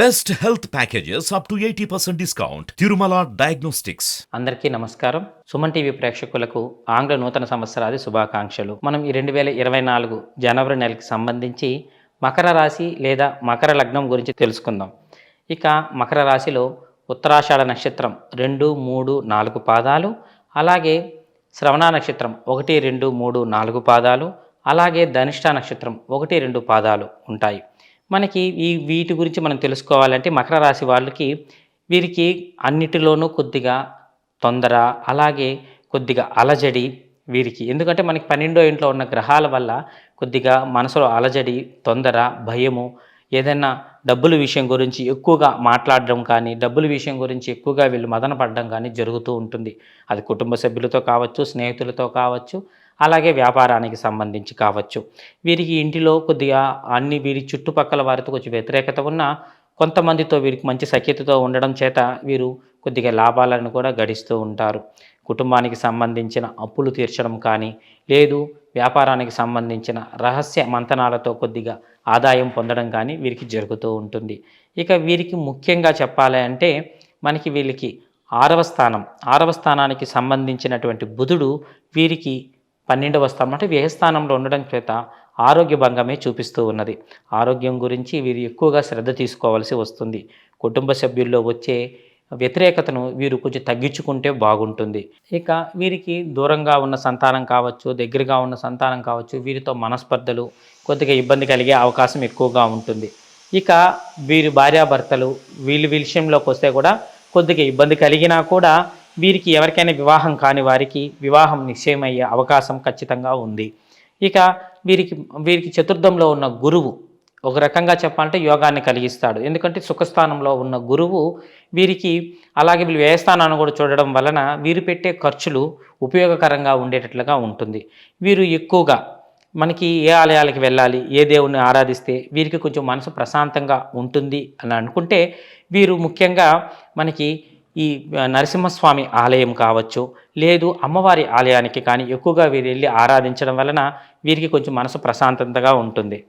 Best health packages up to eighty percent discount. Tirumala diagnostics అందరికీ నమస్కారం. Suman TV ప్రేక్షకులకు ఆంగ్ల నూతన సంవత్సరాది శుభాకాంక్షలు. మనం ఈ రెండు వేల ఇరవై నాలుగు జనవరి నెలకి సంబంధించి మకర రాశి లేదా మకర లగ్నం గురించి తెలుసుకుందాం. ఇక మకర రాశిలో ఉత్తరాషాఢ నక్షత్రం రెండు మూడు నాలుగు పాదాలు అలాగే శ్రవణ నక్షత్రం ఒకటి రెండు మూడు నాలుగు పాదాలు అలాగే ధనిష్ట నక్షత్రం ఒకటి రెండు పాదాలు ఉంటాయి. మనకి ఈ వీటి గురించి మనం తెలుసుకోవాలంటే మకర రాశి వాళ్ళకి వీరికి అన్నిటిలోనూ కొద్దిగా తొందర అలాగే కొద్దిగా అలజడి వీరికి. ఎందుకంటే మనకి పన్నెండో ఇంట్లో ఉన్న గ్రహాల వల్ల కొద్దిగా మనసులో అలజడి తొందర భయము ఏదైనా డబ్బుల విషయం గురించి ఎక్కువగా మాట్లాడడం కానీ డబ్బుల విషయం గురించి ఎక్కువగా వీళ్ళు మదన పడడం కానీ జరుగుతూ ఉంటుంది. అది కుటుంబ సభ్యులతో కావచ్చు స్నేహితులతో కావచ్చు అలాగే వ్యాపారానికి సంబంధించి కావచ్చు. వీరికి ఇంటిలో కొద్దిగా అన్ని వీరి చుట్టుపక్కల వారితో కొంచెం వ్యతిరేకత ఉన్నా కొంతమందితో వీరికి మంచి సఖ్యతతో ఉండడం చేత వీరు కొద్దిగా లాభాలను కూడా గడిస్తూ ఉంటారు. కుటుంబానికి సంబంధించిన అప్పులు తీర్చడం కానీ లేదు వ్యాపారానికి సంబంధించిన రహస్య మంతనాలతో కొద్దిగా ఆదాయం పొందడం కానీ వీరికి జరుగుతూ ఉంటుంది. ఇక వీరికి ముఖ్యంగా చెప్పాలి అంటే మనకి వీళ్ళకి ఆరవ స్థానం ఆరవ స్థానానికి సంబంధించినటువంటి బుధుడు వీరికి పన్నెండవ స్థానం అంటే వ్యయస్థానంలో ఉండడం చేత ఆరోగ్య భంగమే చూపిస్తూ ఉన్నది. ఆరోగ్యం గురించి వీరు ఎక్కువగా శ్రద్ధ తీసుకోవాల్సి వస్తుంది. కుటుంబ సభ్యుల్లో వచ్చే వ్యతిరేకతను వీరు కొంచెం తగ్గించుకుంటే బాగుంటుంది. ఇక వీరికి దూరంగా ఉన్న సంతానం కావచ్చు దగ్గరగా ఉన్న సంతానం కావచ్చు వీరితో మనస్పర్ధలు కొద్దిగా ఇబ్బంది కలిగే అవకాశం ఎక్కువగా ఉంటుంది. ఇక వీరి భార్యాభర్తలు వీళ్ళు విషయంలోకి వస్తే కూడా కొద్దిగా ఇబ్బంది కలిగినా కూడా వీరికి ఎవరికైనా వివాహం కాని వారికి వివాహం నిశ్చయమయ్యే అవకాశం ఖచ్చితంగా ఉంది. ఇక వీరికి వీరికి చతుర్థంలో ఉన్న గురువు ఒక రకంగా చెప్పాలంటే యోగాన్ని కలిగిస్తాడు. ఎందుకంటే సుఖస్థానంలో ఉన్న గురువు వీరికి అలాగే వీళ్ళు వ్యయస్థానాన్ని కూడా చూడడం వలన వీరు పెట్టే ఖర్చులు ఉపయోగకరంగా ఉండేటట్లుగా ఉంటుంది. వీరు ఎక్కువగా మనకి ఏ ఆలయాలకు వెళ్ళాలి ఏ దేవుణ్ణి ఆరాధిస్తే వీరికి కొంచెం మనసు ప్రశాంతంగా ఉంటుంది అని అనుకుంటే వీరు ముఖ్యంగా మనకి ఈ నరసింహస్వామి ఆలయం కావచ్చు లేదు అమ్మవారి ఆలయానికి కానీ ఎక్కువగా వీరు వెళ్ళి ఆరాధించడం వలన వీరికి కొంచెం మనసు ప్రశాంతతగా ఉంటుంది.